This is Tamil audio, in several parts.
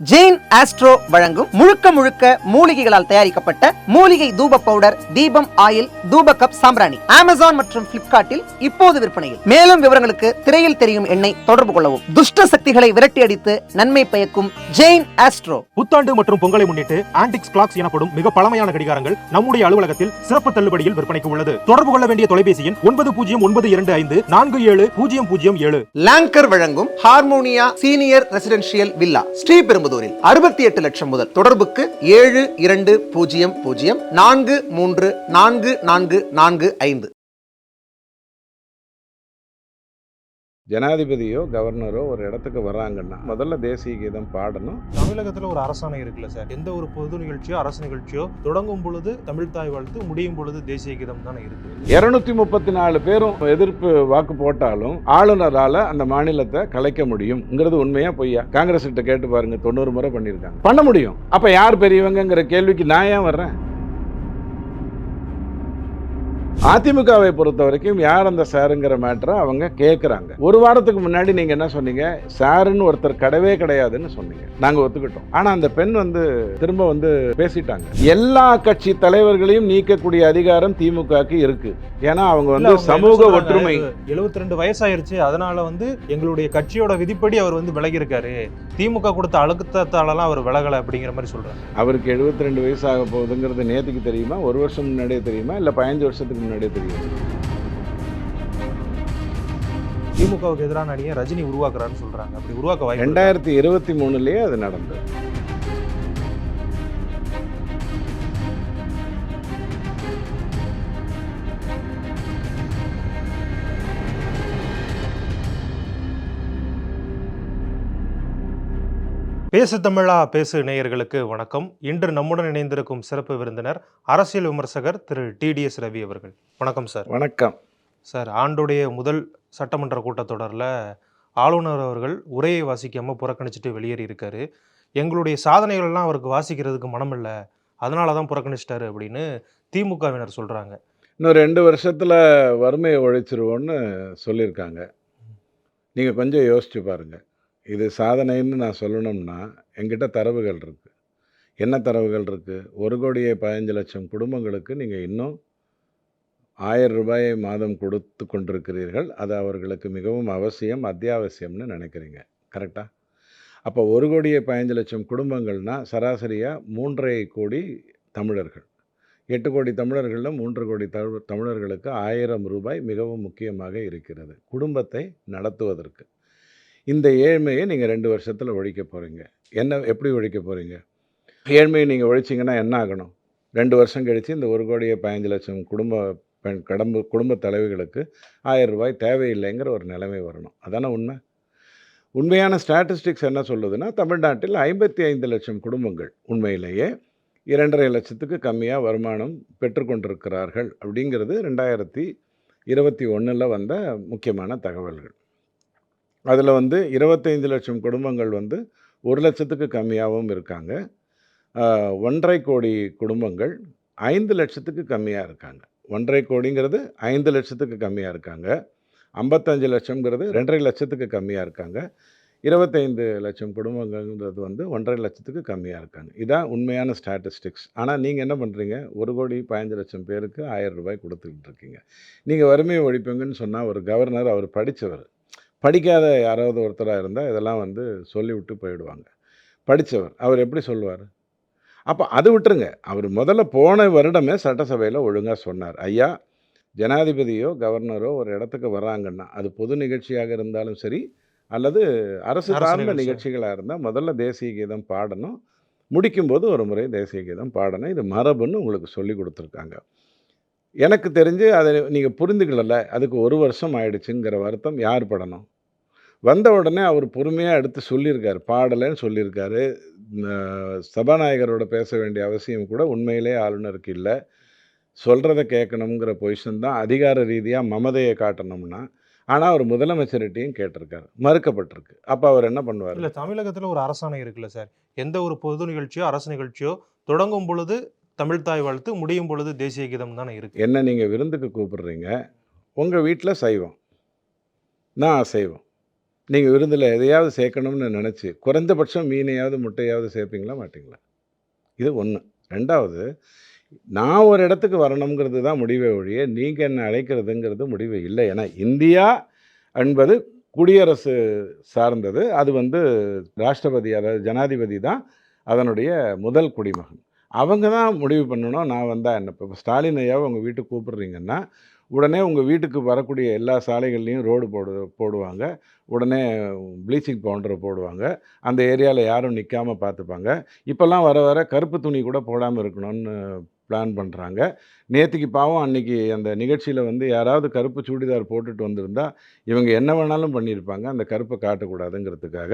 ஜெயின் ஆஸ்ட்ரோ வழங்கும் முழுக்க முழுக்க மூலிகைகளால் தயாரிக்கப்பட்ட மூலிகை தூப பவுடர் தீபம் ஆயில் தூப கப் சாம்பிராணி அமேசான் மற்றும் பிளிப்கார்ட்டில் இப்போது விற்பனையில். மேலும் விவரங்களுக்கு திரையில் தெரியும் எண்ணை தொடர்பு கொள்ளவும். துஷ்ட சக்திகளை விரட்டி அடித்து நன்மை பயக்கும் ஜெயின் ஆஸ்ட்ரோ புத்தாண்டு மற்றும் பொங்கலை முன்னிட்டு ஆன்டிக்ஸ் கிளாக்ஸ் எனப்படும் மிக பழமையான கடிகாரங்கள் நம்முடைய அலுவலகத்தில் சிறப்பு தள்ளுபடியில் விற்பனைக்கு உள்ளது. தொடர்பு கொள்ள வேண்டிய தொலைபேசி எண் ஒன்பது பூஜ்ஜியம் ஒன்பது இரண்டு ஐந்து நான்கு ஏழு பூஜ்ஜியம் பூஜ்ஜியம் ஏழு. லாங்கர் வழங்கும் ஹார்மோனியா சீனியர் ரெசிடென்ஷியல் வில்லா கோயம்புத்தூரில் அறுபத்தி எட்டு லட்சம் முதல் தொடர்புக்கு ஏழு இரண்டு பூஜ்ஜியம் பூஜ்ஜியம் நான்கு மூன்று நான்கு நான்கு நான்கு ஐந்து. ஜனாதிபதியோ கவர்னரோ ஒரு இடத்துக்கு வர்றாங்கன்னா முதல்ல தேசிய கீதம் பாடணும். தமிழகத்துல ஒரு அரசாணை இருக்குல்ல சார். எந்த ஒரு பொது நிகழ்ச்சியோ அரசு நிகழ்ச்சியோ தொடங்கும் பொழுது தமிழ் தாய் வாழ்த்து முடியும் பொழுது தேசிய கீதம் தானே இருக்கு. இருநூத்தி முப்பத்தி நாலு பேரும் எதிர்ப்பு வாக்கு போட்டாலும் ஆளுநரால அந்த மாநிலத்தை கலைக்க முடியும்ங்கிறது உண்மையா பொய்யா? காங்கிரஸ் கிட்ட கேட்டு பாருங்க தொண்ணூறு முறை பண்ணியிருக்காங்க. பண்ண முடியும். அப்ப யார் பெரியவங்கங்கிற கேள்விக்கு நான் ஏன் வர்றேன்? அதிமுகவை பொறுத்த வரைக்கும் யார் அந்த சாருங்கிற மேட்டரை அவங்க கேட்குறாங்க ஒரு வாரத்துக்கு முன்னாடி நீங்கள் என்ன சொன்னீங்க? சாருன்னு ஒருத்தர் கிடையவே கிடையாதுன்னு சொன்னீங்க. நாங்கள் ஒத்துக்கிட்டோம். ஆனால் அந்த பெண் வந்து திரும்ப வந்து பேசிட்டாங்க. எல்லா கட்சி தலைவர்களையும் நீக்கக்கூடிய அதிகாரம் திமுகவுக்கு இருக்கு. ஏன்னா அவங்க வந்து சமூக ஒற்றுமை. எழுபத்தி ரெண்டு வயசாயிருச்சு. அதனால வந்து எங்களுடைய கட்சியோட விதிப்படி அவர் வந்து விலகி இருக்காரு திமுக கொடுத்த அழுத்தத்தாலலாம் அவர் விலகல அப்படிங்கிற மாதிரி சொல்றாங்க. அவருக்கு 72 ரெண்டு வயசு ஆக போகுதுங்கிறது நேற்றுக்கு தெரியுமா? ஒரு வருஷம் முன்னாடியே தெரியுமா? இல்லை பதினஞ்சு வருஷத்துக்கு முன்னாடியே தெரியுமா. திமுகவுக்கு எதிரான அணியை ரஜினி உருவாக்குறாருன்னு சொல்றாங்க. அப்படி உருவாக்க? ரெண்டாயிரத்தி இருபத்தி மூணுலேயே அது நடந்தது. பேசு தமிழா பேசு நேயர்களுக்கு வணக்கம். இன்று நம்முடன் இணைந்திருக்கும் சிறப்பு விருந்தினர் அரசியல் விமர்சகர் திரு டிடிஎஸ் ரவி அவர்கள். வணக்கம் சார். வணக்கம். சார் ஆண்டுடைய முதல் சட்டமன்ற கூட்டத்தொடரில் ஆளுநர் அவர்கள் உரையை வாசிக்காம புறக்கணிச்சிட்டு வெளியேறி இருக்காரு. எங்களுடைய சாதனைகள்லாம் அவருக்கு வாசிக்கிறதுக்கு மனம் இல்லை அதனால தான் புறக்கணிச்சிட்டாரு அப்படின்னு திமுகவினர் சொல்றாங்க. இன்னும் ரெண்டு வருஷத்தில் வறுமையை ஒழிச்சிருவோன்னு சொல்லியிருக்காங்க. நீங்கள் கொஞ்சம் யோசிச்சு பாருங்கள் இது சாதனைன்னு நான் சொல்லணும்னா என்கிட்ட தரவுகள் இருக்குது என்ன தரவுகள் இருக்குது ஒரு கோடியே பதினஞ்சு லட்சம் குடும்பங்களுக்கு நீங்கள் இன்னும் ஆயிரம் ரூபாயை மாதம் கொடுத்து கொண்டிருக்கிறீர்கள். அது அவர்களுக்கு மிகவும் அவசியம் அத்தியாவசியம்னு நினைக்கிறீங்க. கரெக்டாக அப்போ ஒரு கோடியே பதினஞ்சு லட்சம் குடும்பங்கள்னால் சராசரியாக மூன்றரை கோடி தமிழர்கள். எட்டு கோடி தமிழர்களில் மூன்று கோடி தமிழ் தமிழர்களுக்கு ஆயிரம் ரூபாய் மிகவும் முக்கியமாக இருக்கிறது. குடும்பத்தை நடத்துவதற்கு. இந்த ஏழ்மையை நீங்கள் ரெண்டு வருஷத்தில் ஒழிக்க போகிறீங்க என்ன எப்படி ஒழிக்க போகிறீங்க ஏழ்மையை நீங்கள் ஒழிச்சிங்கன்னா என்ன ஆகணும்? ரெண்டு வருஷம் கழித்து இந்த ஒரு கோடியே பதினஞ்சு லட்சம் குடும்ப பெண் கடம்பு குடும்ப தலைவிகளுக்கு ஆயிரம் ரூபாய் தேவையில்லைங்கிற ஒரு நிலைமை வரணும். அதான உண்மை? உண்மையான ஸ்டாட்டிஸ்டிக்ஸ் என்ன சொல்லுதுன்னா தமிழ்நாட்டில் ஐம்பத்தி ஐந்து லட்சம் குடும்பங்கள் உண்மையிலேயே இரண்டரை லட்சத்துக்கு கம்மியாக வருமானம் பெற்றுக்கொண்டிருக்கிறார்கள் அப்படிங்கிறது ரெண்டாயிரத்தி இருபத்தி ஒன்றில் வந்த முக்கியமான தகவல்கள். அதில் வந்து இருபத்தைந்து லட்சம் குடும்பங்கள் வந்து ஒரு லட்சத்துக்கு கம்மியாகவும் இருக்காங்க. ஒன்றரை கோடி குடும்பங்கள் ஐந்து லட்சத்துக்கு கம்மியாக இருக்காங்க. ஒன்றரை கோடிங்கிறது ஐந்து லட்சத்துக்கு கம்மியாக இருக்காங்க. ஐம்பத்தஞ்சு லட்சம்ங்கிறது ரெண்டரை லட்சத்துக்கு கம்மியாக இருக்காங்க. இருபத்தைந்து லட்சம் குடும்பங்கள்ன்றது வந்து ஒன்றரை லட்சத்துக்கு கம்மியாக இருக்காங்க. இதான் உண்மையான ஸ்டாட்டிஸ்டிக்ஸ். ஆனால் நீங்கள் என்ன பண்ணுறீங்க ஒரு கோடி பதினஞ்சு லட்சம் பேருக்கு ஆயிரம் ரூபாய் கொடுத்துக்கிட்டு இருக்கீங்க. நீங்கள் வறுமையை ஒழிப்பீங்கன்னு சொன்னால் ஒரு கவர்னர் அவர் படித்தவர் படிக்காத யாராவது ஒருத்தராக இருந்தால் இதெல்லாம் வந்து சொல்லிவிட்டு போயிடுவாங்க. படித்தவர் அவர் எப்படி சொல்லுவார்? அப்போ அது விட்டுருங்க. அவர் முதல்ல போன வருடமே சட்டசபையில் ஒழுங்காக சொன்னார். ஐயா ஜனாதிபதியோ கவர்னரோ ஒரு இடத்துக்கு வர்றாங்கன்னா அது பொது நிகழ்ச்சியாக இருந்தாலும் சரி அல்லது அரசு சார்ந்த நிகழ்ச்சி. நிகழ்ச்சிகளாக இருந்தால் முதல்ல தேசிய கீதம் பாடணும். முடிக்கும்போது ஒரு முறை தேசிய கீதம் பாடணும். இது மரபுன்னு உங்களுக்கு சொல்லி கொடுத்துருக்காங்க. எனக்கு தெரிஞ்சு அதை நீங்கள் புரிந்துக்கல அதுக்கு ஒரு வருஷம் ஆயிடுச்சுங்கிற வருத்தம் யார் படணும்? வந்த உடனே அவர் பொறுமையாக எடுத்து சொல்லியிருக்காரு. பாடலைன்னு சொல்லியிருக்காரு. சபாநாயகரோட பேச வேண்டிய அவசியம் கூட உண்மையிலே ஆளுநருக்கு இல்லை. சொல்கிறத கேட்கணுங்கிற பொசிஷன் தான் அதிகார ரீதியாக மமதையை காட்டணும்னா ஆனால் அவர் முதலமைச்சர்கிட்டையும் கேட்டிருக்காரு. மறுக்கப்பட்டிருக்கு. அப்போ அவர் என்ன பண்ணுவார்? இல்லை தமிழகத்தில் ஒரு அரசாணை இருக்குல்ல சார். எந்த ஒரு பொது நிகழ்ச்சியோ அரசு நிகழ்ச்சியோ தொடங்கும் பொழுது தமிழ் தாய் வாழ்த்து முடியும் பொழுது தேசிய கீதம் தானே இருக்குது என்ன நீங்கள் விருந்துக்கு கூப்பிடுறீங்க? உங்கள் வீட்டில் சைவம். நான் அசைவம். நீங்கள் விருந்தில் எதையாவது சேர்க்கணும்னு நினச்சி குறைந்தபட்சம் மீனையாவது முட்டையாவது சேர்ப்பீங்களா மாட்டிங்களா? இது ஒன்று ரெண்டாவது நான் ஒரு இடத்துக்கு வரணுங்கிறது தான் முடிவே ஒழிய நீங்கள் என்ன அழைக்கிறதுங்கிறது முடிவு இல்லை. ஏன்னா இந்தியா என்பது குடியரசு சார்ந்தது. அது வந்து ராஷ்டிரபதி அதாவது ஜனாதிபதி தான் அதனுடைய முதல் குடிமகன். அவங்க தான் முடிவு பண்ணணும். நான் வந்தால் என்ன? இப்போ ஸ்டாலின் ஐயாவை உங்கள் வீட்டுக்கு கூப்பிட்றீங்கன்னா உடனே உங்கள் வீட்டுக்கு வரக்கூடிய எல்லா சாலைகள்லேயும் ரோடு போடு போடுவாங்க. உடனே ப்ளீச்சிங் பவுண்டரை போடுவாங்க. அந்த ஏரியாவில் யாரும் நிற்காமல் பார்த்துப்பாங்க இப்போல்லாம் வர வர கருப்பு துணி கூட போடாமல் இருக்கணும்னு பிளான் பண்ணுறாங்க நேற்றுக்கு பாவம் அன்னைக்கு அந்த நிகழ்ச்சியில் வந்து யாராவது கருப்பு சுடிதார் போட்டுட்டு வந்திருந்தால் இவங்க என்ன வேணாலும் பண்ணியிருப்பாங்க. அந்த கருப்பை காட்டக்கூடாதுங்கிறதுக்காக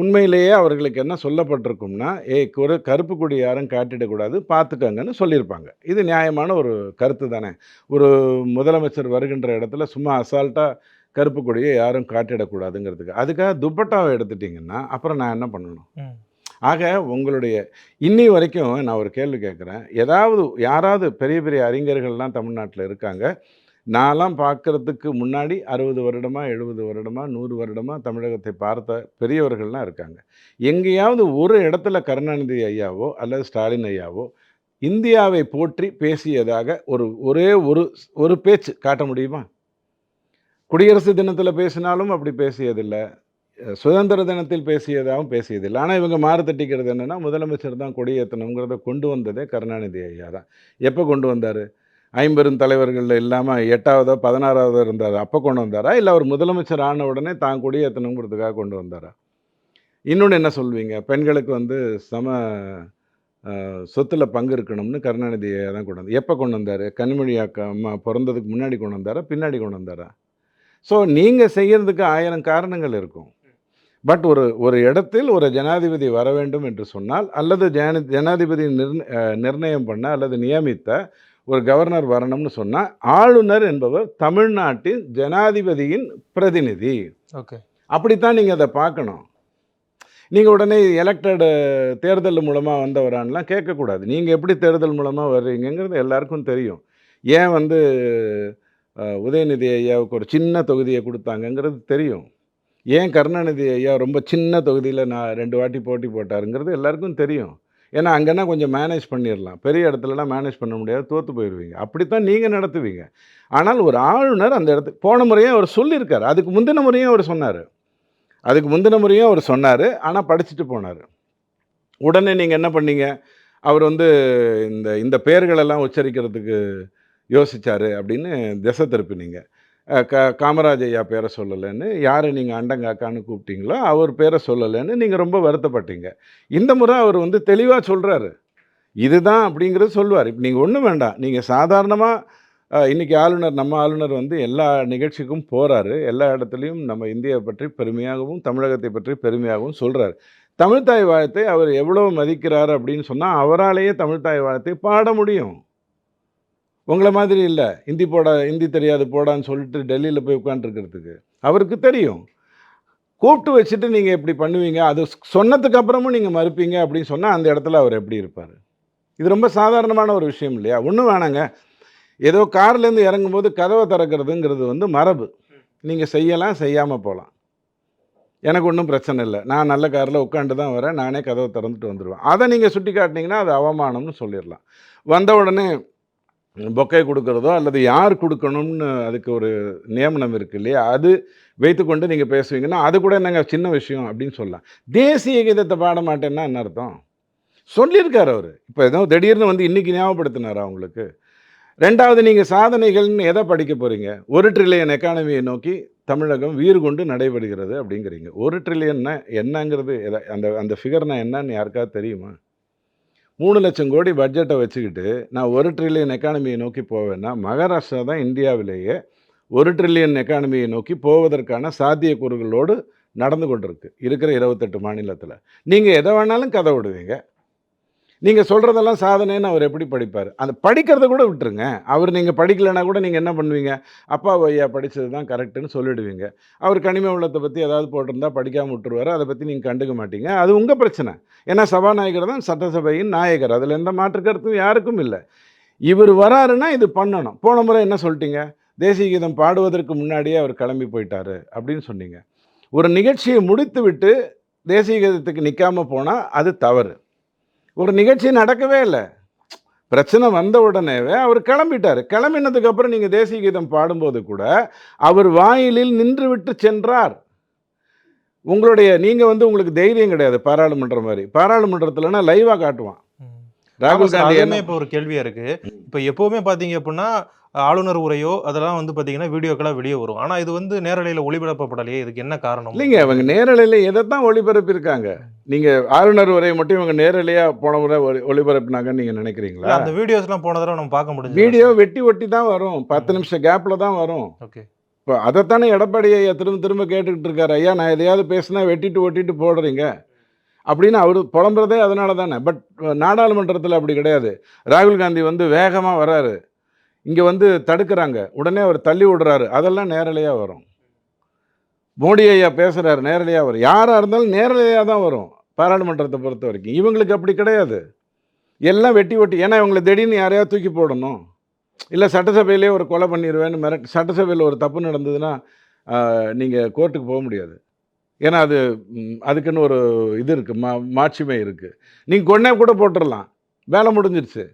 உண்மையிலேயே அவர்களுக்கு என்ன சொல்லப்பட்டிருக்கும்னா ஏய் குறு கருப்பு கொடி யாரும் காட்டிடக்கூடாது பார்த்துக்கங்கன்னு சொல்லியிருப்பாங்க. இது நியாயமான ஒரு கருத்து தானே. ஒரு முதலமைச்சர் வருகின்ற இடத்துல சும்மா அசால்ட்டாக கருப்பு கொடியை யாரும் காட்டிடக்கூடாதுங்கிறதுக்கு. அதுக்காக துப்பட்டாவை எடுத்துட்டிங்கன்னா அப்புறம் நான் என்ன பண்ணணும். ஆக உங்களுடைய இன்னி வரைக்கும் நான் ஒரு கேள்வி கேட்குறேன். ஏதாவது யாராவது பெரிய பெரிய அறிஞர்கள்லாம் தமிழ்நாட்டில் இருக்காங்க. நான்லாம் பார்க்கறதுக்கு முன்னாடி அறுபது வருடமாக எழுபது வருடமாக நூறு வருடமாக தமிழகத்தை பார்த்த பெரியவர்கள்லாம் இருக்காங்க. எங்கேயாவது ஒரு இடத்துல கருணாநிதி ஐயாவோ அல்லது ஸ்டாலின் ஐயாவோ இந்தியாவை போற்றி பேசியதாக ஒரு ஒரே ஒரு ஒரு பேச்சு காட்ட முடியுமா? குடியரசு தினத்தில் பேசினாலும் அப்படி பேசியதில்லை. சுதந்திர தினத்தில் பேசியதாகவும் பேசியதில்லை. ஆனால் இவங்க மாறு தட்டிக்கிறது என்னென்னா முதலமைச்சர் தான் கொடியேற்றணுங்கிறத கொண்டு வந்ததே கருணாநிதி ஐயா தான். எப்போ கொண்டு வந்தார்? ஐம்பெரும் தலைவர்கள் இல்லாமல் எட்டாவதோ பதினாறாவதோ இருந்தார்? அப்போ கொண்டு வந்தாரா? இல்லை அவர் முதலமைச்சர் ஆன உடனே தான் கொடியேற்றணுங்கிறதுக்காக கொண்டு வந்தாரா? இன்னொன்று என்ன சொல்வீங்க? பெண்களுக்கு வந்து சம சொத்தில் சொத்துல பங்கு இருக்கணும்னு கருணாநிதியை தான் கொண்டு வந்தார். எப்போ கொண்டு வந்தார்? கனிமொழி அக்கா அம்மா பிறந்ததுக்கு முன்னாடி கொண்டு வந்தாரா? பின்னாடி கொண்டு வந்தாரா? ஸோ நீங்கள் செய்கிறதுக்கு ஆயிரம் காரணங்கள் இருக்கும். பட் ஒரு ஒரு இடத்தில் ஒரு ஜனாதிபதி வர வேண்டும் என்று சொன்னால் அல்லது ஜன ஜனாதிபதி நிர்ண நிர்ணயம் பண்ண அல்லது நியமித்த ஒரு கவர்னர் வரணும்னு சொன்னால் ஆளுநர் என்பவர் தமிழ்நாட்டின் ஜனாதிபதியின் பிரதிநிதி. ஓகே. அப்படித்தான் நீங்கள் அதை பார்க்கணும். நீங்கள் உடனே எலெக்டட் தேர்தல் மூலமாக வந்தவரான்லாம் கேட்கக்கூடாது. நீங்கள் எப்படி தேர்தல் மூலமாக வர்றீங்கங்கிறது எல்லாருக்கும் தெரியும். ஏன் வந்து உதயநிதி ஐயாவுக்கு ஒரு சின்ன தொகுதியை கொடுத்தாங்கங்கிறது தெரியும். ஏன் கருணாநிதி ஐயா ரொம்ப சின்ன தொகுதியில் நான் ரெண்டு வாட்டி போட்டி போட்டாருங்கிறது எல்லாருக்கும் தெரியும். ஏன்னா அங்கன்னா கொஞ்சம் மேனேஜ் பண்ணிடலாம் பெரிய இடத்துலலாம் மேனேஜ் பண்ண முடியாது தோற்று போயிடுவீங்க அப்படித்தான் நீங்கள் நடத்துவீங்க. ஆனால் ஒரு ஆளுநர் அந்த இடத்துக்கு போன முறையும் அவர் சொல்லியிருக்கார் அதுக்கு முந்தின முறையும் அவர் சொன்னார். அதுக்கு முந்தின முறையும் அவர் சொன்னார். ஆனால் படிச்சுட்டு போனார். உடனே நீங்கள் என்ன பண்ணீங்க? அவர் வந்து இந்த இந்த பெயர்களெல்லாம் உச்சரிக்கிறதுக்கு யோசித்தார் அப்படின்னு திசை திருப்பினீங்க. க காமராஜ் ஐயா பேரை சொல்லலைன்னு யாரை நீங்கள் அண்டங்காக்கான்னு கூப்பிட்டீங்களோ அவர் பேரை சொல்லலைன்னு நீங்கள் ரொம்ப வருத்தப்பட்டீங்க. இந்த முறை அவர் வந்து தெளிவாக சொல்கிறாரு இதுதான் அப்படிங்கிறத சொல்லுவார். இப்போ நீங்கள் ஒன்றும் வேண்டாம். நீங்கள் சாதாரணமாக இன்றைக்கி ஆளுநர் நம்ம ஆளுநர் வந்து எல்லா நிகழ்ச்சிக்கும் போகிறாரு எல்லா இடத்துலையும் நம்ம இந்தியாவை பற்றி பெருமையாகவும் தமிழகத்தை பற்றி பெருமையாகவும் சொல்கிறாரு தமிழ்த்தாய் வாழ்த்தை அவர் எவ்வளோ மதிக்கிறார் அப்படின்னு சொன்னால் அவராலேயே தமிழ்த்தாய் வாழ்த்தை பாட முடியும். உங்களை மாதிரி இல்லை. ஹிந்தி போட ஹிந்தி தெரியாது போடான்னு சொல்லிட்டு டெல்லியில் போய் உட்காந்துருக்கிறதுக்கு அவருக்கு தெரியும். கூப்பிட்டு வச்சுட்டு நீங்கள் இப்படி பண்ணுவீங்க அது சொன்னதுக்கு அப்புறமும் நீங்கள் மறுப்பீங்க அப்படின்னு சொன்னால் அந்த இடத்துல அவர் எப்படி இருப்பார்? இது ரொம்ப சாதாரணமான ஒரு விஷயம் இல்லையா? ஒன்றும் வேணாங்க. ஏதோ கார்லேருந்து இறங்கும்போது கதவை திறக்கிறதுங்கிறது வந்து மரபு. நீங்கள் செய்யலாம் செய்யாமல் போகலாம் எனக்கு ஒன்றும் பிரச்சனை இல்லை. நான் நல்ல காரில் உட்காந்து தான் வரேன் நானே கதவை திறந்துட்டு வந்துடுவேன் அதை நீங்கள் சுட்டி காட்டினீங்கன்னா அது அவமானம்னு சொல்லிடலாம். வந்த உடனே பொக்கை கொடுக்குறதோ அல்லது யார் கொடுக்கணும்னு அதுக்கு ஒரு நியமனம் இருக்கு இல்லையா? அது வைத்துக்கொண்டு நீங்கள் பேசுவீங்கன்னா அது கூட என்னங்க சின்ன விஷயம் அப்படின்னு சொல்லலாம். தேசிய கீதத்தை பாட மாட்டேன்னா என்ன அர்த்தம்? சொல்லியிருக்கார் அவர். இப்போ ஏதோ திடீர்னு வந்து இன்றைக்கி ஞாபகப்படுத்தினார் உங்களுக்கு? ரெண்டாவது நீங்கள் சாதனைகள்னு எதை படிக்க போகிறீங்க ஒரு ட்ரில்லியன் எக்கானமியை நோக்கி தமிழகம் வீறு கொண்டு நடைபெறுகிறது அப்படிங்கிறீங்க. ஒரு ட்ரில்லியன்னா என்னங்கிறது? எதை அந்த அந்த ஃபிகர்னா என்னன்னு யாருக்காவது தெரியுமா? மூணு லட்சம் கோடி பட்ஜெட்டை வச்சுக்கிட்டு நான் ஒரு ட்ரில்லியன் எக்கானமியை நோக்கி போவேன்னா மகாராஷ்டிரா தான் இந்தியாவிலேயே ஒரு ட்ரில்லியன் எக்கானமியை நோக்கி போவதற்கான சாத்தியக்கூறுகளோடு நடந்து கொண்டிருக்கு இருக்கிற இருபத்தெட்டு மாநிலத்தில். நீங்கள் எதை வேணாலும் கதை விடுவீங்க. நீங்கள் சொல்கிறதெல்லாம் சாதனைன்னு அவர் எப்படி படிப்பார்? அந்த படிக்கிறத கூட விட்டுருங்க. அவர் நீங்கள் படிக்கலைன்னா கூட நீங்கள் என்ன பண்ணுவீங்க? அப்பா ஐயா படித்தது தான் கரெக்டுன்னு சொல்லிடுவீங்க. அவர் கனிம உள்ளத்தை பற்றி ஏதாவது போட்டிருந்தா படிக்காமல் விட்டுருவார். அதை பற்றி நீங்கள் கண்டுக்க மாட்டீங்க. அது உங்கள் பிரச்சனை. ஏன்னா சபாநாயகர் தான் சட்டசபையின் நாயகர். அதில் எந்த மாற்று கருத்தும் யாருக்கும் இல்லை. இவர் வராருன்னா இது பண்ணணும். போன முறை என்ன சொல்லிட்டீங்க? தேசிய கீதம் பாடுவதற்கு முன்னாடியே அவர் கிளம்பி போயிட்டாரு அப்படின்னு சொன்னீங்க. ஒரு நிகழ்ச்சியை முடித்து விட்டு தேசிய கீதத்துக்கு நிற்காமல் போனால் அது தவறு. ஒரு நிகழ்ச்சி நடக்கவே இல்லை. பிரச்சனை வந்த உடனேவே அவர் கிளம்பிட்டார். கிளம்பினதுக்கு அப்புறம் நீங்கள் தேசிய கீதம் பாடும்போது கூட அவர் வாயிலில் நின்று விட்டு சென்றார். உங்களுடைய நீங்கள் வந்து உங்களுக்கு தைரியம் கிடையாது பாராளுமன்றம் மாதிரி. பாராளுமன்றத்துலனா லைவாக காட்டுவான். ராகுல் காந்தி இப்போ ஒரு கேள்வியா இருக்கு. இப்போ எப்பவுமே பாத்தீங்க அப்படின்னா ஆளுநர் உரையோ அதெல்லாம் வந்து பாத்தீங்கன்னா வீடியோக்கெல்லாம் வெளியே வரும். ஆனா இது வந்து நேரலையில ஒளிபரப்பப்படலையே இதுக்கு என்ன காரணம்? இல்லைங்க அவங்க நேரலையில் எதை தான் ஒளிபரப்பியிருக்காங்க? நீங்கள் ஆளுநர் உரையை மட்டும் இவங்க நேரலையாக போன முறை ஒளி- ஒளிபரப்புனாங்கன்னு நீங்கள் நினைக்கிறீங்களா? அந்த வீடியோஸ்லாம் போன தடவை நம்ம பார்க்க முடிஞ்சு வீடியோ வெட்டி ஒட்டி தான் வரும். பத்து நிமிஷம் கேப்பில் தான் வரும். ஓகே. இப்போ அதைத்தானே எடப்பாடி ஐயா திரும்ப திரும்ப கேட்டுக்கிட்டு இருக்காரு. ஐயா நான் எதையாவது பேசினா வெட்டிட்டு ஒட்டிட்டு போடுறீங்க. அப்படின்னு அவர் புலம்புறதே அதனால தானே. பட் நாடாளுமன்றத்தில் அப்படி கிடையாது. ராகுல் காந்தி வந்து வேகமாக வராரு. இங்கே வந்து தடுக்கிறாங்க. உடனே அவர் தள்ளி விடுறாரு. அதெல்லாம் நேரலையாக வரும். மோடி ஐயா பேசுகிறார் நேரடியாக வரும். யாராக இருந்தாலும் நேரலையாக தான் வரும் பாராளுமன்றத்தை பொறுத்த வரைக்கும். இவங்களுக்கு அப்படி கிடையாது. எல்லாம் வெட்டி வெட்டி ஏன்னா இவங்களை திடீர்னு யாரையாவது தூக்கி போடணும். இல்லை சட்டசபையிலே ஒரு கொலை பண்ணிடுவேன்னு மிரட்டு சட்டசபையில் ஒரு தப்பு நடந்ததுன்னா நீங்கள் கோர்ட்டுக்கு போக முடியாது. ஏன்னா அது அதுக்குன்னு ஒரு இது இருக்குது மா மாட்சிமை இருக்குது நீங்கள் கொன்னே கூட போட்டுடலாம் வேலை முடிஞ்சிருச்சு.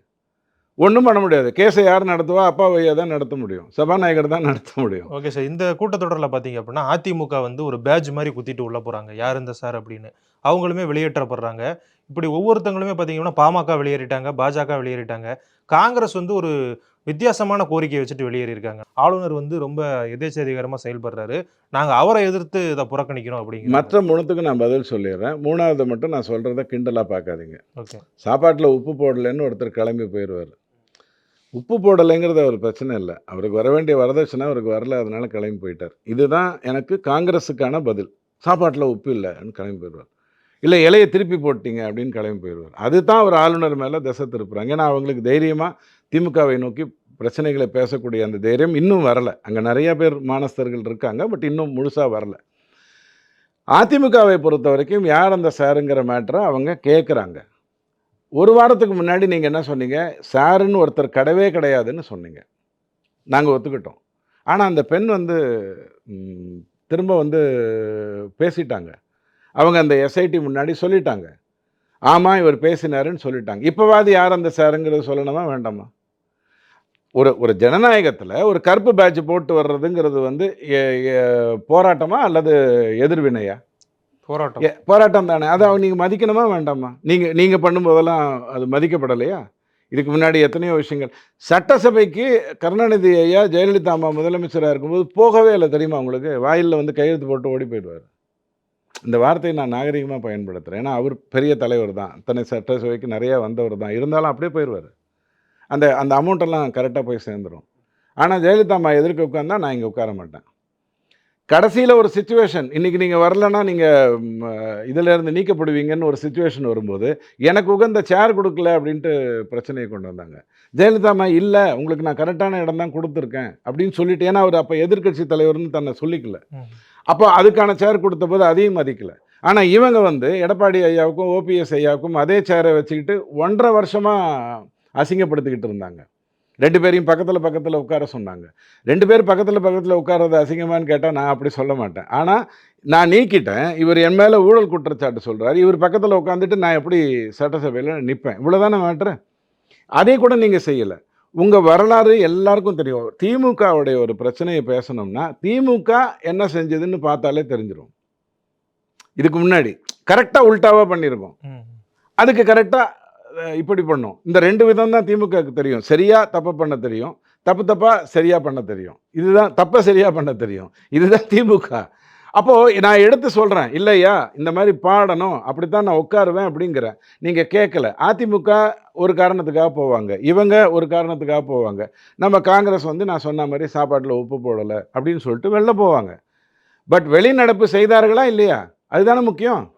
ஒன்றும் பண்ண முடியாது. கேஸை யார் நடத்துவா? அப்பா வையா தான் நடத்த முடியும். சபாநாயகர் தான் நடத்த முடியும். Okay sir. இந்த கூட்டத்தொடரில் பார்த்தீங்க அப்படின்னா அதிமுக வந்து ஒரு பேட்ச் மாதிரி குத்திட்டு உள்ள போறாங்க. யார் இந்த சார் அப்படின்னு. அவங்களுமே வெளியேற்றப்படுறாங்க. இப்படி ஒவ்வொருத்தங்களுமே பார்த்தீங்கன்னா பாமக வெளியேறிட்டாங்க பாஜக வெளியேறிட்டாங்க. காங்கிரஸ் வந்து ஒரு வித்தியாசமான கோரிக்கையை வச்சுட்டு வெளியேறியிருக்காங்க. ஆளுநர் வந்து ரொம்ப எதேச்சதிகாரமாக செயல்படுறாரு. நாங்கள் அவரை எதிர்த்து இதை புறக்கணிக்கிறோம் அப்படிங்கிற மற்ற மூணுத்துக்கு நான் பதில் சொல்லிடுறேன். மூணாவது மட்டும் நான் சொல்கிறத கிண்டலாக பார்க்காதீங்க. ஓகே. சாப்பாட்டில் உப்பு போடலைன்னு ஒருத்தர் கிளம்பி போயிடுவார். உப்பு போடலைங்கிறது அவர் பிரச்சனை இல்லை. அவருக்கு வர வேண்டிய வரதட்சணை அவருக்கு வரல அதனால கிளம்பி போயிட்டார். இதுதான் எனக்கு காங்கிரஸுக்கான பதில். சாப்பாட்டில் உப்பு இல்லைன்னு கிளம்பி போயிடுவார். இல்லை இலையை திருப்பி போட்டீங்க அப்படின்னு கிளம்பி போயிடுவார். அதுதான் அவர் ஆளுநர் மேலே திசை திருப்புறாங்க ஏன்னா அவங்களுக்கு தைரியமாக திமுகவை நோக்கி பிரச்சனைகளை பேசக்கூடிய அந்த தைரியம் இன்னும் வரல. அங்கே நிறைய பேர் மானஸ்தர்கள் இருக்காங்க பட் இன்னும் முழுசாக வரலை. அதிமுகவை பொறுத்த வரைக்கும் யார் அந்த சாருங்கிற மேட்டரை அவங்க கேட்குறாங்க. ஒரு வாரத்துக்கு முன்னாடி நீங்கள் என்ன சொன்னீங்க? சாருன்னு ஒருத்தர் கிடையவே கிடையாதுன்னு சொன்னீங்க. நாங்கள் ஒத்துக்கிட்டோம். ஆனால் அந்த பெண் வந்து திரும்ப வந்து பேசிட்டாங்க. அவங்க அந்த எஸ்ஐடி முன்னாடி சொல்லிட்டாங்க. ஆமாம் இவர் பேசினாருன்னு சொல்லிட்டாங்க. இப்போவாது யார் அந்த சாருங்கிறது சொல்லணுமா வேண்டாமா? ஒரு ஒரு ஜனநாயகத்தில் ஒரு கருப்பு பேட்ச் போட்டு வர்றதுங்கிறது வந்து போராட்டமா அல்லது எதிர்வினையா? போராட்டம். போராட்டம் தானே? அதை அவங்க நீங்கள் மதிக்கணுமா வேண்டாமா? நீங்கள் நீங்கள் பண்ணும்போதெல்லாம் அது மதிக்கப்படலையா? இதுக்கு முன்னாடி எத்தனையோ விஷயங்கள். சட்டசபைக்கு கருணாநிதி ஐயா ஜெயலலிதா அம்மா முதலமைச்சராக இருக்கும்போது போகவே இல்லை தெரியுமா உங்களுக்கு? வாயிலில் வந்து கையெழுத்து போட்டு ஓடி போயிடுவார். இந்த வார்த்தையை நான் நாகரிகமாக பயன்படுத்துகிறேன் ஏன்னா அவர் பெரிய தலைவர் தான். அத்தனை சட்டசபைக்கு நிறையா வந்தவர் தான். இருந்தாலும் அப்படியே போயிடுவார். அந்த அந்த அமௌண்ட்டெல்லாம் கரெக்டாக போய் சேர்ந்துடும் ஆனால் ஜெயலலிதா அம்மா எதிர்க்க உட்காந்தா நான் இங்கே உட்கார மாட்டேன். கடைசியில் ஒரு சுச்சுவேஷன் இன்றைக்கி நீங்கள் வரலன்னா நீங்கள் இதில் இருந்து நீக்கப்படுவீங்கன்னு ஒரு சுச்சுவேஷன் வரும்போது எனக்கு உகந்த சேர் கொடுக்கல அப்படின்ட்டு பிரச்சனையை கொண்டு வந்தாங்க. ஜெயலலிதா அம்மா இல்லை உங்களுக்கு நான் கரெக்டான இடம் தான் கொடுத்துருக்கேன் அப்படின்னு சொல்லிட்டு ஏன்னா அவர் அப்போ எதிர்க்கட்சி தலைவர்னு தன்னை சொல்லிக்கல. அப்போ அதுக்கான சேர் கொடுத்த போது அதையும் மதிக்கல. ஆனால் இவங்க வந்து எடப்பாடி ஐயாவுக்கும் ஓபிஎஸ் ஐயாவுக்கும் அதே சேரை வச்சுக்கிட்டு ஒன்றரை வருஷமாக அசிங்கப்படுத்திக்கிட்டு இருந்தாங்க. ரெண்டு பேரையும் பக்கத்தில் பக்கத்தில் உட்கார சொன்னாங்க. ரெண்டு பேர் பக்கத்தில் பக்கத்தில் உட்கார்றது அசிங்கமான்னு கேட்டால் நான் அப்படி சொல்ல மாட்டேன். ஆனால் நான் நீக்கிட்டேன். இவர் என் மேலே ஊழல் குற்றச்சாட்டு சொல்கிறார் இவர் பக்கத்தில் உட்காந்துட்டு நான் எப்படி சட்டசபையில் நிற்பேன் இவ்வளோதானே மேட்ரு அதே கூட நீங்கள் செய்யலை. உங்கள் வரலாறு எல்லாருக்கும் தெரியும். திமுகவுடைய ஒரு பிரச்சனையை பேசணும்னா திமுக என்ன செஞ்சதுன்னு பார்த்தாலே தெரிஞ்சிடும் இதுக்கு முன்னாடி கரெக்டாக உல்டாவாக பண்ணியிருக்கோம். அதுக்கு கரெக்டாக இப்படி பண்ணும். இந்த ரெண்டு விதம் தான் திமுகவுக்கு தெரியும். சரியாக தப்பு பண்ண தெரியும். தப்பு தப்பாக சரியாக பண்ண தெரியும். இதுதான் தப்பை சரியாக பண்ண தெரியும். இதுதான் திமுக. அப்போது நான் எடுத்து சொல்கிறேன் இல்லையா? இந்த மாதிரி பாடணும் அப்படித்தான் நான் உட்காருவேன் அப்படிங்கிறேன் நீங்கள் கேட்கல. அதிமுக ஒரு காரணத்துக்காக போவாங்க. இவங்க ஒரு காரணத்துக்காக போவாங்க. நம்ம காங்கிரஸ் வந்து நான் சொன்ன மாதிரி சாப்பாட்டில் உப்பு போடலை அப்படின்னு சொல்லிட்டு வெளில போவாங்க. பட் வெளிநடப்பு செய்தார்களா இல்லையா? அதுதானே முக்கியம்.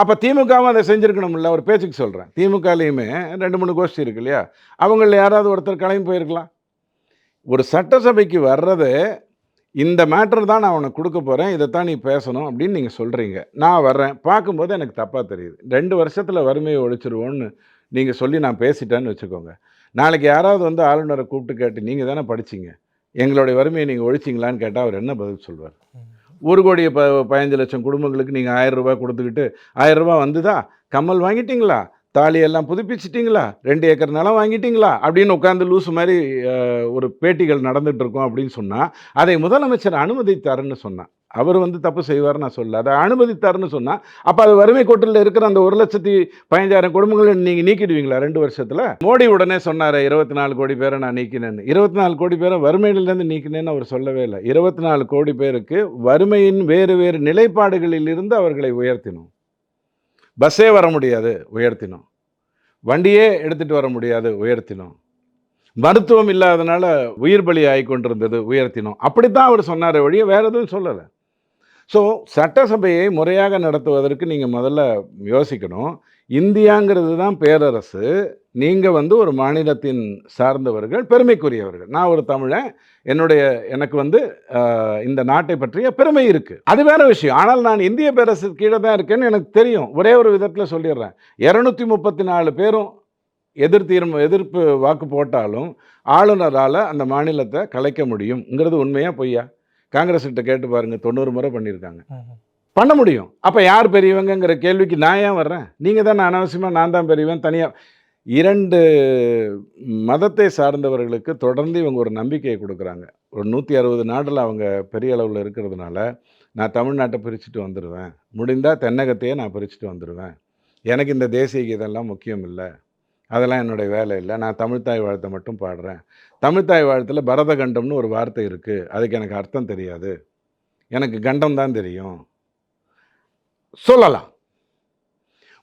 அப்போ திமுகவும் அதை செஞ்சுருக்கணும்ல ஒரு பேச்சுக்கு சொல்கிறேன் திமுகலேயுமே ரெண்டு மூணு கோஷ்டி இருக்கு இல்லையா? அவங்களில் யாராவது ஒருத்தர் கிளம்பி போயிருக்கலாம். ஒரு சட்டசபைக்கு வர்றது இந்த மேட்டர் தான் நான் உனக்கு கொடுக்க போகிறேன் இதைத்தான் நீ பேசணும் அப்படின்னு நீங்கள் சொல்கிறீங்க நான் வர்றேன். பார்க்கும்போது எனக்கு தப்பாக தெரியுது. ரெண்டு வருஷத்தில் வறுமையை ஒழிச்சிருவோன்னு நீங்கள் சொல்லி நான் பேசிட்டேன்னு வச்சுக்கோங்க. நாளைக்கு யாராவது வந்து ஆளுநரை கூப்பிட்டு கேட்டு நீங்கள் தானே படிச்சீங்க. எங்களுடைய வறுமையை நீங்கள் ஒழிச்சிங்களான்னு கேட்டால் அவர் என்ன பதில் சொல்வார்? ஒரு கோடி ப பதினஞ்சு லட்சம் குடும்பங்களுக்கு நீங்கள் ஆயிரம் கொடுத்துக்கிட்டு ஆயிரம் வந்துதா? கம்மல் வாங்கிட்டீங்களா? தாலியெல்லாம் புதுப்பிச்சிட்டிங்களா? ரெண்டு ஏக்கர் நிலம் வாங்கிட்டீங்களா? அப்படின்னு உட்காந்து லூசு மாதிரி ஒரு பேட்டிகள் நடந்துகிட்ருக்கோம் அப்படின்னு சொன்னால் அதை முதலமைச்சர் அனுமதித்தாருன்னு சொன்னான். அவர் வந்து தப்பு செய்வார் நான் சொல்ல அதை அனுமதித்தார்னு சொன்னால் அப்போ அது வறுமை கோட்டில் இருக்கிற அந்த ஒரு லட்சத்தி பதினஞ்சாயிரம் குடும்பங்களை நீங்கள் நீக்கிடுவீங்களா ரெண்டு வருஷத்தில்? மோடி உடனே சொன்னார் இருபத்தி நாலு கோடி பேரை நான் நீக்கினேன்னு. இருபத்தி நாலு கோடி பேரை வறுமையிலேருந்து நீக்கினேன்னு அவர் சொல்லவே இல்லை. இருபத்தி நாலு கோடி பேருக்கு வறுமையின் வேறு வேறு நிலைப்பாடுகளில் இருந்து அவர்களை உயர்த்தினோம். பஸ்ஸே வர முடியாது உயர்த்தினோம். வண்டியே எடுத்துகிட்டு வர முடியாது உயர்த்தினோம். மருத்துவம் இல்லாதனால உயிர் பலி ஆகி கொண்டிருந்தது உயர்த்தினோம். அப்படித்தான் அவர் சொன்னார் வழியை வேறு எதுவும் சொல்லலை. ஸோ சட்டசபையை முறையாக நடத்துவதற்கு நீங்கள் முதல்ல யோசிக்கணும். இந்தியாங்கிறது தான் பேரரசு. நீங்கள் வந்து ஒரு மாநிலத்தின் சார்ந்தவர்கள் பெருமைக்குரியவர்கள். நான் ஒரு தமிழன். என்னுடைய எனக்கு வந்து இந்த நாட்டை பற்றிய பெருமை இருக்குது அது வேற விஷயம். ஆனால் நான் இந்திய பேரரசு கீழே தான் இருக்கேன்னு எனக்கு தெரியும். ஒரே ஒரு விதத்தில் சொல்லிடுறேன். இரநூத்தி முப்பத்தி நாலு பேரும் எதிர் தீர்ம எதிர்ப்பு வாக்கு போட்டாலும் ஆளுநரால் அந்த மாநிலத்தை கலைக்க முடியுங்கிறது உண்மையாக பொய்யா? காங்கிரஸ் கிட்ட கேட்டு பாருங்க தொண்ணூறு முறை பண்ணியிருக்காங்க. பண்ண முடியும். அப்போ யார் பெரியவங்கங்கிற கேள்விக்கு நான் ஏன் வர்றேன்? நீங்கள் தான் அனாவசியமாக நான் தான் பெரியவன் தனியாக இரண்டு மதத்தை சார்ந்தவர்களுக்கு தொடர்ந்து இவங்க ஒரு நம்பிக்கையை கொடுக்குறாங்க. ஒரு நூற்றி அறுபது நாட்டில் அவங்க பெரிய அளவில் இருக்கிறதுனால நான் தமிழ்நாட்டை பிரிச்சுட்டு வந்துடுவேன் முடிந்தால் தென்னகத்தையே நான் பிரிச்சுட்டு வந்துடுவேன் எனக்கு இந்த தேசிய கீதம்லாம் முக்கியம் இல்லை. அதெல்லாம் என்னுடைய வேலை இல்லை. நான் தமிழ்த்தாய் வாழ்த்தை மட்டும் பாடுறேன். தமிழ்த்தாய் வாழ்த்தில் பரதகண்டம்னு ஒரு வார்த்தை இருக்குது அதுக்கு எனக்கு அர்த்தம் தெரியாது. எனக்கு கண்டம் தான் தெரியும். சொல்லலாம்.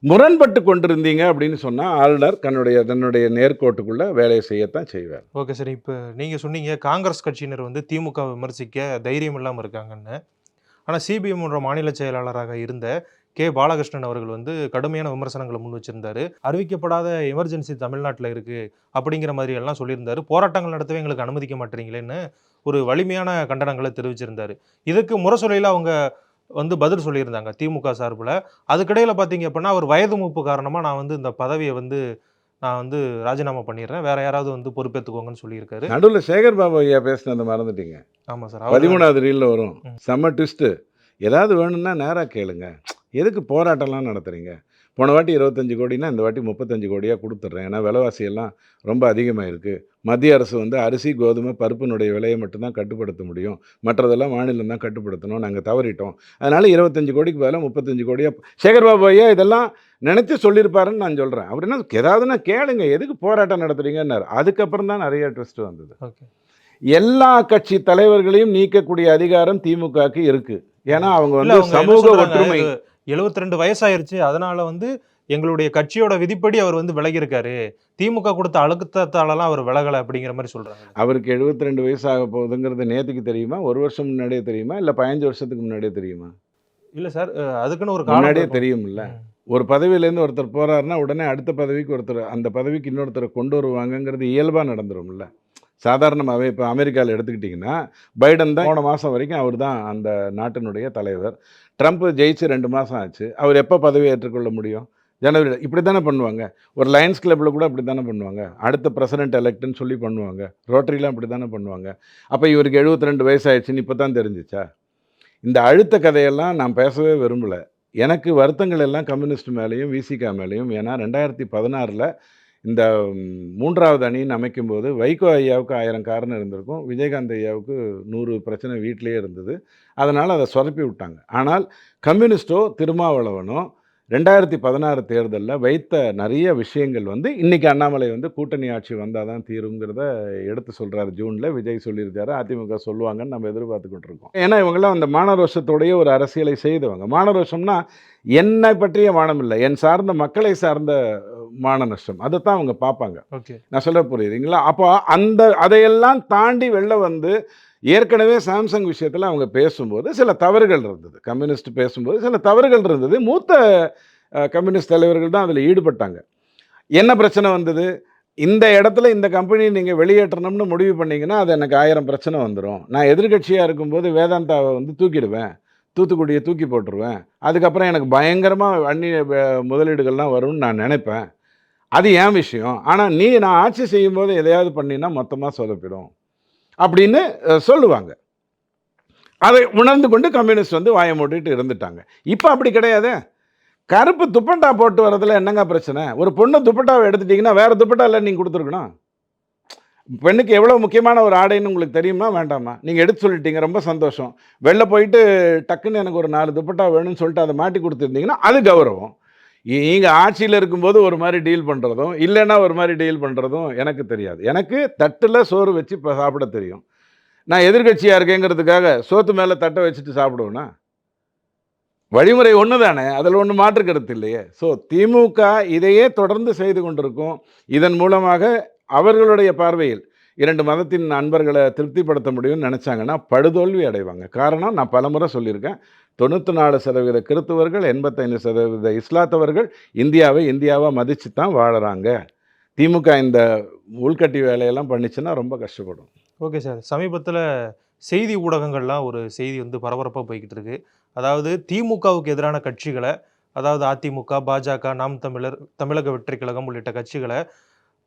முரண்பட்டு கொண்டிருந்தீங்க அப்படின்னு சொன்னால் ஆளுநர் தன்னுடைய தன்னுடைய நேர்கோட்டுக்குள்ளே வேலையை செய்யத்தான் செய்வார். Okay sir. இப்போ நீங்கள் சொன்னீங்க காங்கிரஸ் கட்சியினர் வந்து திமுக விமர்சிக்க தைரியம் இல்லாமல் இருக்காங்கன்னு. ஆனால் சிபிஎம்ன்ற மாநில செயலாளராக இருந்த கே பாலகிருஷ்ணன் அவர்கள் வந்து கடுமையான விமர்சனங்களை முன் வச்சிருந்தாரு. அறிவிக்கப்படாத எமர்ஜென்சி தமிழ்நாட்டில் இருக்கு அப்படிங்கிற மாதிரி எல்லாம் சொல்லியிருந்தாரு. போராட்டங்கள் நடத்தவே எங்களுக்கு அனுமதிக்க மாட்டீங்களேன்னு ஒரு வலிமையான கண்டனங்களை தெரிவிச்சிருந்தாரு. இதுக்கு முரசொலியில் அவங்க வந்து பதில் சொல்லியிருந்தாங்க திமுக சார்பில். அதுக்கிடையில் பார்த்தீங்க அப்படின்னா அவர் வயது மூப்பு காரணமாக நான் வந்து இந்த பதவியை வந்து நான் வந்து ராஜினாமா பண்ணிடுறேன். வேற யாராவது வந்து பொறுப்பேற்றுக்கோங்கன்னு சொல்லியிருக்காரு. நடுவில் சேகர் பாபு ஐயா பேசினதை மறந்துட்டீங்க. ஆமாம் சார் பதிமூணாவது ரீலில் வரும். செம்ம ட்விஸ்ட்டு ஏதாவது வேணும்னா நேராக கேளுங்க. எதுக்கு போராட்டம்லாம் நடத்துறீங்க? போன வாட்டி இருபத்தஞ்சு கோடினா இந்த வாட்டி முப்பத்தஞ்சு கோடியாக கொடுத்துட்றேன். ஏன்னா விலைவாசி எல்லாம் ரொம்ப அதிகமாக இருக்குது மத்திய அரசு வந்து அரிசி கோதுமை பருப்பினுடைய விலையை மட்டும்தான் கட்டுப்படுத்த முடியும். மற்றதெல்லாம் மாநிலம் தான் கட்டுப்படுத்தணும். நாங்கள் தவறிட்டோம். அதனால் இருபத்தஞ்சு கோடிக்கு பதிலாக முப்பத்தஞ்சு கோடியாக சேகர் பாபு ஐயா இதெல்லாம் நினச்சி சொல்லியிருப்பாருன்னு நான் சொல்கிறேன் அவர் என்ன ஏதாவதுன்னா கேளுங்க எதுக்கு போராட்டம் நடத்துறீங்கன்னாரு. அதுக்கப்புறம் தான் நிறைய ட்விஸ்ட் வந்தது. ஓகே. எல்லா கட்சி தலைவர்களையும் நீக்கக்கூடிய அதிகாரம் திமுகக்கு இருக்கு. ஏன்னா அவங்க வந்து சமூக ஒற்றுமை. இது 72 வயசாயிருச்சு. அதனால வந்து எங்களுடைய கட்சியோட விதிப்படி அவர் வந்து விலகி இருக்காரு திமுக கொடுத்த அழுத்தத்தாலலாம் அவர் விலகல அப்படிங்கிற மாதிரி சொல்றாங்க. அவருக்கு 72 ரெண்டு வயசு ஆக போகுதுங்கிறது நேத்துக்கு தெரியுமா? ஒரு வருஷம் முன்னாடியே தெரியுமா? இல்ல பதினஞ்சு வருஷத்துக்கு முன்னாடியே தெரியுமா? இல்ல சார் அதுக்குன்னு ஒரு முன்னாடியே. தெரியும்ல. ஒரு பதவியிலேருந்து ஒருத்தர் போறாருன்னா உடனே அடுத்த பதவிக்கு ஒருத்தர் அந்த பதவிக்கு இன்னொருத்தரை கொண்டு வருவாங்கங்கிறது இயல்பா நடந்துரும்ல. சாதாரணமாகவே இப்போ அமெரிக்காவில் எடுத்துக்கிட்டிங்கன்னா பைடன் தான் போன மாதம் வரைக்கும் அவர் தான் அந்த நாட்டினுடைய தலைவர். ட்ரம்ப் ஜெயிச்சு ரெண்டு மாதம் ஆச்சு. அவர் எப்போ பதவி ஏற்றுக்கொள்ள முடியும்? ஜனவரி இப்படி தானே பண்ணுவாங்க. ஒரு லயன்ஸ் கிளப்பில் கூட அப்படி தானே பண்ணுவாங்க. அடுத்த பிரசிடென்ட் எலெக்ட்னு சொல்லி பண்ணுவாங்க. ரோட்டரிலாம் அப்படி தானே பண்ணுவாங்க. அப்போ இவருக்கு 72 ரெண்டு வயசாயிடுச்சுன்னு இப்போ தான் தெரிஞ்சிச்சா? இந்த அழுத்த கதையெல்லாம் நான் பேசவே விரும்பலை. எனக்கு வருத்தங்கள் எல்லாம் கம்யூனிஸ்ட் மேலேயும் விசிகா மேலேயும். ஏன்னா ரெண்டாயிரத்தி பதினாறில் இந்த மூன்றாவது அணின்னு அமைக்கும்போது வைகோ ஐயாவுக்கு ஆயிரம் காரணம் இருந்திருக்கும். விஜயகாந்த் ஐயாவுக்கு நூறு பிரச்சனை வீட்டிலேயே இருந்தது. அதனால் அதை சொதப்பி விட்டாங்க. ஆனால் கம்யூனிஸ்டோ திருமாவளவனோ ரெண்டாயிரத்தி பதினாறு தேர்தலில் வைத்த நிறைய விஷயங்கள் வந்து இன்றைக்கி அண்ணாமலை வந்து கூட்டணி ஆட்சி வந்தால் தான் தீருங்கிறத எடுத்து சொல்கிறாரு ஜூனில் விஜய் சொல்லியிருக்காரு. அதிமுக சொல்லுவாங்கன்னு நம்ம எதிர்பார்த்துக்கிட்டு இருக்கோம். ஏன்னா இவங்களாம் அந்த மானரோஷத்தோடைய ஒரு அரசியலை செய்தவங்க. மானரோஷம்னா என்னை பற்றிய மானம் இல்லை. என் சார்ந்த மக்களை சார்ந்த மான நஷ்டம். அதை தான் அவங்க பார்ப்பாங்க. ஓகே. நான் சொல்ல புரியுதுங்களா? அப்போ அந்த அதையெல்லாம் தாண்டி வெளில வந்து ஏற்கனவே சாம்சங் விஷயத்தில் அவங்க பேசும்போது சில தவறுகள் இருந்தது. கம்யூனிஸ்ட் பேசும்போது சில தவறுகள் இருந்தது. மூத்த கம்யூனிஸ்ட் தலைவர்கள் தான் அதில் ஈடுபட்டாங்க. என்ன பிரச்சனை வந்தது? இந்த இடத்துல இந்த கம்பெனி நீங்கள் வெளியேற்றணும்னு முடிவு பண்ணீங்கன்னா அது எனக்கு ஆயிரம் பிரச்சனை வந்துடும் நான் எதிர்க்கட்சியாக இருக்கும்போது வேதாந்தாவை வந்து தூக்கிடுவேன். தூத்துக்குடியை தூக்கி போட்டுருவேன். அதுக்கப்புறம் எனக்கு பயங்கரமாக அந்நிய முதலீடுகள்லாம் வரும்னு நான் நினைப்பேன். அது என் விஷயம்? ஆனால் நீ நான் ஆட்சி செய்யும்போது எதையாவது பண்ணினா மொத்தமாக சொதப்பிடும். அப்படின்னு சொல்லுவாங்க. அதை உணர்ந்து கொண்டு கம்யூனிஸ்ட் வந்து வாயை மூடிட்டு இருந்துட்டாங்க. இப்போ அப்படி கிடையாது. கருப்பு துப்பட்டா போட்டு வரதுல என்னங்க பிரச்சனை? ஒரு பொண்ணு துப்பட்டாவை எடுத்துட்டீங்கன்னா வேறு துப்பட்டா இல்லை நீங்கள் கொடுத்துருக்கணும். பெண்ணுக்கு எவ்வளோ முக்கியமான ஒரு ஆடைன்னு உங்களுக்கு தெரியுமா? வேண்டாமா? நீங்கள் எடுத்து சொல்லிட்டீங்க ரொம்ப சந்தோஷம். வெளில போயிட்டு டக்குன்னு எனக்கு ஒரு நாலு துப்பட்டா வேணும்னு சொல்லிட்டு அதை மாட்டி கொடுத்துருந்தீங்கன்னா அது கௌரவம். நீங்கள் ஆட்சியில் இருக்கும்போது ஒரு மாதிரி டீல் பண்ணுறதும் இல்லைன்னா ஒரு மாதிரி டீல் பண்ணுறதும் எனக்கு தெரியாது. எனக்கு தட்டில் சோறு வச்சு இப்போ சாப்பிட தெரியும். நான் எதிர்க்கட்சியாக இருக்கேங்கிறதுக்காக சோத்து மேலே தட்டை வச்சுட்டு சாப்பிடுவேன்னா வழிமுறை ஒன்று தானே அதில் ஒன்று மாற்று கருத்து இல்லையே. ஸோ திமுக இதையே தொடர்ந்து செய்து கொண்டிருக்கும். இதன் மூலமாக அவர்களுடைய பார்வையில் இரண்டு மதத்தின் நண்பர்களை திருப்திப்படுத்த முடியும்னு நினச்சாங்கன்னா படுதோல்வி அடைவாங்க. காரணம் நான் பலமுறை சொல்லியிருக்கேன். தொண்ணூற்றி நாலு சதவீத கிறித்துவர்கள் எண்பத்தைந்து சதவீத இஸ்லாத்தவர்கள் இந்தியாவை இந்தியாவாக மதித்து தான் வாழறாங்க. திமுக இந்த உள்கட்டி வேலையெல்லாம் பண்ணிச்சுன்னா ரொம்ப கஷ்டப்படும். Okay sir. சமீபத்தில் செய்தி ஊடகங்கள்லாம் ஒரு செய்தி வந்து பரபரப்பாக போய்கிட்டு இருக்கு. அதாவது திமுகவுக்கு எதிரான கட்சிகளை அதாவது அதிமுக பாஜக நாம் தமிழர் தமிழக வெற்றி கழகம் உள்ளிட்ட கட்சிகளை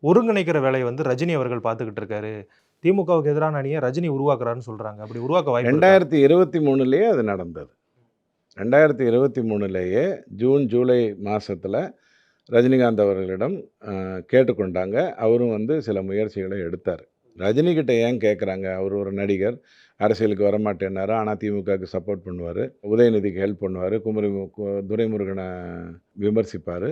ஒருங்கிணைக்கிற வேலையை வந்து ரஜினி அவர்கள் பார்த்துக்கிட்டு இருக்காரு. திமுகவுக்கு எதிரான அணியை ரஜினி உருவாக்குறாருன்னு சொல்கிறாங்க அப்படி உருவாக்க வாய்ப்பு ரெண்டாயிரத்தி இருபத்தி மூணுலேயே அது நடந்தது. ரெண்டாயிரத்தி இருபத்தி மூணுலேயே ஜூன் ஜூலை மாதத்தில் ரஜினிகாந்த் அவர்களிடம் கேட்டுக்கொண்டாங்க. அவரும் வந்து சில முயற்சிகளை எடுத்தார். ரஜினிகிட்ட ஏன் கேட்குறாங்க அவர் ஒரு நடிகர். அரசியலுக்கு வரமாட்டேன்னாரு. ஆனால் திமுகவுக்கு சப்போர்ட் பண்ணுவார். உதயநிதிக்கு ஹெல்ப் பண்ணுவார். குமரி துரைமுருகனை விமர்சிப்பார்.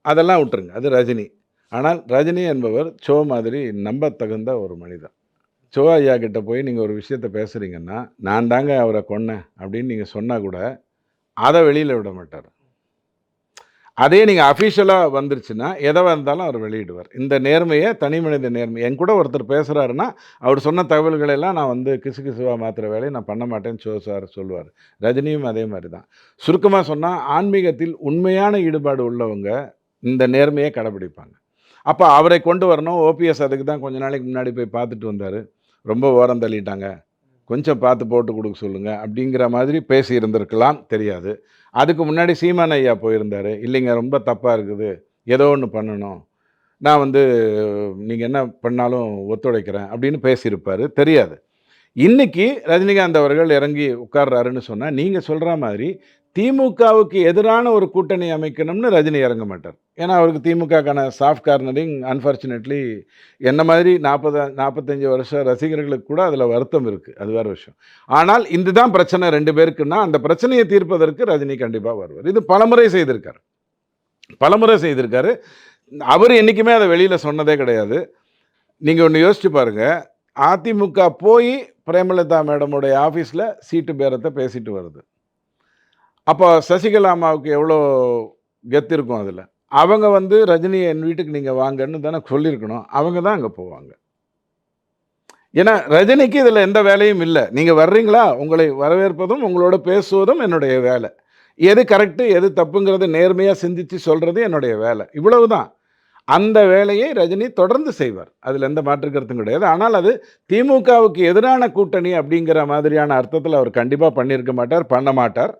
அதெல்லாம் விட்டுருங்க. அது ரஜினி. ஆனால் ரஜினி என்பவர் சோ மாதிரி நம்ப தகுந்த ஒரு மனிதன் சோ ஐயா கிட்ட போய் நீங்கள் ஒரு விஷயத்த பேசுகிறீங்கன்னா நான் தாங்க அவரை கொன்னேன் அப்படின்னு நீங்கள் சொன்னால் கூட அதை வெளியில் விட மாட்டார். அதே நீங்கள் அஃபிஷியலாக வந்துருச்சுன்னா எதை இருந்தாலும் அவர் வெளியிடுவார். இந்த நேர்மையை தனி மனித நேர்மை என் கூட ஒருத்தர் பேசுகிறாருன்னா அவர் சொன்ன தகவல்களெல்லாம் நான் வந்து கிசு கிசுவாக மாத்திர வேலையை நான் பண்ண மாட்டேன்னு சோ சார் சொல்லுவார். ரஜினியும் அதே மாதிரி தான். சுருக்கமாக சொன்னால் ஆன்மீகத்தில் உண்மையான ஈடுபாடு உள்ளவங்க இந்த நேர்மையை கடைபிடிப்பாங்க. அப்போ அவரை கொண்டு வரணும். ஓபிஎஸ் அதுக்கு தான் கொஞ்ச நாளைக்கு முன்னாடி போய் பார்த்துட்டு வந்தார். ரொம்ப ஓரம் தள்ளிட்டாங்க. கொஞ்சம் பார்த்து போட்டு கொடுக்க சொல்லுங்கள் அப்படிங்கிற மாதிரி பேசி இருந்திருக்கலாம் தெரியாது. அதுக்கு முன்னாடி சீமான் ஐயா போயிருந்தார். இல்லைங்க ரொம்ப தப்பாக இருக்குது. ஏதோ ஒன்று பண்ணணும். நான் வந்து நீங்கள் என்ன பண்ணாலும் ஒத்துழைக்கிறேன் அப்படின்னு பேசியிருப்பார். தெரியாது. இன்றைக்கி ரஜினிகாந்த் அவர்கள் இறங்கி உட்கார்றாருன்னு சொன்னால் நீங்கள் சொல்கிற மாதிரி திமுகவுக்கு எதிரான ஒரு கூட்டணி அமைக்கணும்னு ரஜினி இறங்க மாட்டார். ஏன்னா அவருக்கு திமுகக்கான சாஃப்ட் கார்னரிங் அன்ஃபார்ச்சுனேட்லி என்ன மாதிரி நாற்பது நாற்பத்தஞ்சு வருஷம் ரசிகர்களுக்கு கூட அதில் வருத்தம் இருக்குது அது வேறு விஷயம். ஆனால் இதுதான் பிரச்சனை ரெண்டு பேருக்குன்னா அந்த பிரச்சனையை தீர்ப்பதற்கு ரஜினி கண்டிப்பாக வருவார். இது பலமுறை செய்திருக்கார். பலமுறை செய்திருக்காரு. அவர் என்றைக்குமே அதை வெளியில் சொன்னதே கிடையாது. நீங்கள் ஒன்று யோசிச்சு பாருங்கள் அதிமுக போய் பிரேமலதா மேடமுடைய ஆஃபீஸில் சீட்டு பேரத்தை பேசிட்டு வருது. அப்போ சசிகலா அம்மாவுக்கு எவ்வளோ கெத்து இருக்கும் அதில்? அவங்க வந்து ரஜினியை என் வீட்டுக்கு நீங்கள் வாங்கன்னு தானே சொல்லியிருக்கணும். அவங்க தான் அங்கே போவாங்க. ஏன்னா ரஜினிக்கு இதில் எந்த வேலையும் இல்லை. நீங்கள் வர்றீங்களா? உங்களை வரவேற்பதும் உங்களோட பேசுவதும் என்னுடைய வேலை. எது கரெக்டு எது தப்புங்கிறத நேர்மையாக சிந்திச்சு சொல்கிறது என்னுடைய வேலை. இவ்வளவு தான் அந்த வேலையை ரஜினி தொடர்ந்து செய்வார். அதில் எந்த மாற்று கருத்தும் கிடையாது. ஆனால் அது திமுகவுக்கு எதிரான கூட்டணி அப்படிங்கிற மாதிரியான அர்த்தத்தில் அவர் கண்டிப்பாக பண்ணியிருக்க மாட்டார் பண்ண மாட்டார்.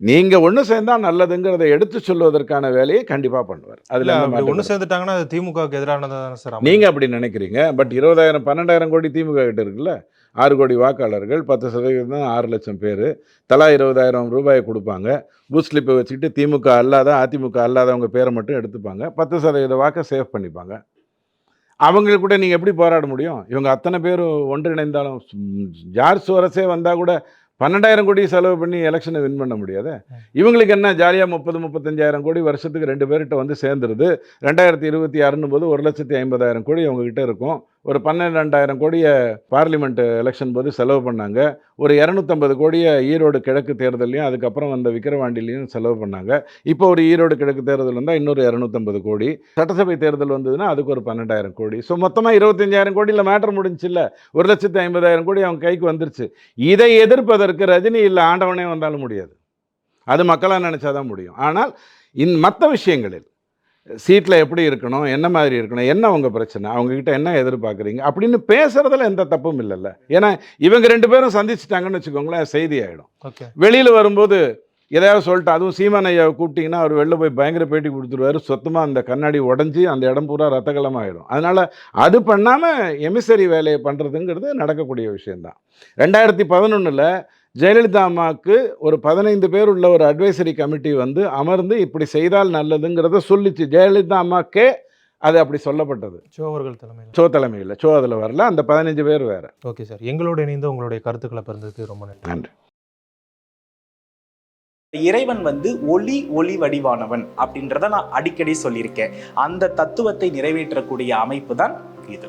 நீங்கள் ஒன்று சேர்ந்தா நல்லதுங்கிறத எடுத்து சொல்வதற்கான வேலையை கண்டிப்பாக பண்ணுவார். அதில் ஒன்று சேர்ந்துட்டாங்கன்னா அது திமுகவுக்கு எதிரானதா தானே சார். நீங்கள் அப்படி நினைக்கிறீங்க பட் இருபதாயிரம் பன்னெண்டாயிரம் கோடி திமுக கிட்ட இருக்குல்ல? ஆறு கோடி வாக்காளர்கள் பத்து சதவீதம் தான் ஆறு லட்சம் பேர் தலா இருபதாயிரம் ரூபாயை கொடுப்பாங்க. பூத் ஸ்லிப்பை வச்சுக்கிட்டு திமுக அல்லாத அதிமுக அல்லாதவங்க பேரை மட்டும் எடுத்துப்பாங்க. பத்து சதவீத வாக்கை சேவ் பண்ணிப்பாங்க. அவங்க கூட நீங்கள் எப்படி போராட முடியும்? இவங்க அத்தனை பேரும் ஒன்றிணைந்தாலும் ஜார்ஜ் சோரஸே வந்தால் கூட பன்னெண்டாயிரம் கோடி செலவு பண்ணி எலெக்ஷனை வின் பண்ண முடியாது? இவங்களுக்கு என்ன ஜாலியாக முப்பது முப்பத்தஞ்சாயிரம் கோடி வருஷத்துக்கு ரெண்டு பேர்கிட்ட வந்து சேர்ந்துருது. ரெண்டாயிரத்தி இருபத்தி ஆறுன்னு போது ஒரு லட்சத்தி ஐம்பதாயிரம் கோடி அவங்ககிட்ட இருக்கும். ஒரு பன்னெண்டாயிரம் கோடியை பார்லிமெண்ட் எலெக்ஷன் போது செலவு பண்ணாங்க. ஒரு இரநூத்தம்பது கோடியை ஈரோடு கிழக்கு தேர்தலையும் அதுக்கப்புறம் வந்த விக்கிரவாண்டிலையும் செலவு பண்ணாங்க. இப்போ ஒரு ஈரோடு கிழக்கு தேர்தல் வந்தால் இன்னொரு இரநூத்தம்பது கோடி. சட்டசபை தேர்தல் வந்ததுன்னா அதுக்கு ஒரு பன்னெண்டாயிரம் கோடி. ஸோ மொத்தமாக இருபத்தஞ்சாயிரம் கோடியில் மேட்டர் முடிஞ்சுல்ல ஒரு லட்சத்தி ஐம்பதாயிரம் கோடி அவங்க கைக்கு வந்துருச்சு. இதை எதிர்ப்பதற்கு ரஜினி இல்லை ஆண்டவனே வந்தாலும் முடியாது. அது மக்களாக நினச்சாதான் முடியும். ஆனால் இன் மற்ற விஷயங்களில் சீட்டில் எப்படி இருக்கணும் என்ன மாதிரி இருக்கணும் என்ன உங்கள் பிரச்சனை அவங்கக்கிட்ட என்ன எதிர்பார்க்குறீங்க அப்படின்னு பேசுகிறதுல எந்த தப்பும் இல்லைல்ல. ஏன்னா இவங்க ரெண்டு பேரும் சந்திச்சிட்டாங்கன்னு வச்சுக்கோங்களேன் செய்தி ஆகிடும் வெளியில் வரும்போது எதையாவது சொல்லிட்டு அதுவும் சீமான் ஐயாவை கூப்பிட்டிங்கன்னா அவர் வெளில போய் பயங்கர பேட்டி கொடுத்துருவாரு. சொத்தமாக அந்த கண்ணாடி உடஞ்சி அந்த இடம் பூரா ரத்தகலமாயிடும் அதனால் அது பண்ணாமல் எமிசரி வேலையை பண்ணுறதுங்கிறது நடக்கக்கூடிய விஷயந்தான் ரெண்டாயிரத்தி பதினொன்றில் ஜெயலலிதா அம்மாவுக்கு ஒரு பதினைந்து பேர் உள்ள ஒரு அட்வைசரி கமிட்டி வந்து அமர்ந்து இப்படி செய்தால் நல்லதுங்கிறத சொல்லிச்சு. ஜெயலலிதா அம்மாக்கே அது அப்படி சொல்லப்பட்டது. சோ அவர்கள் தலைமையில். சோ தலைமையில். சோ அதில் வரல. அந்த பதினஞ்சு பேர் வேற. Okay sir. எங்களோட இணைந்து உங்களுடைய கருத்துக்களை பிறந்ததுக்கு ரொம்ப நன்றி. நன்றி. இறைவன் வந்து ஒளி ஒளி வடிவானவன் அப்படின்றத நான் அடிக்கடி சொல்லியிருக்கேன். அந்த தத்துவத்தை நிறைவேற்றக்கூடிய அமைப்பு தான் இது.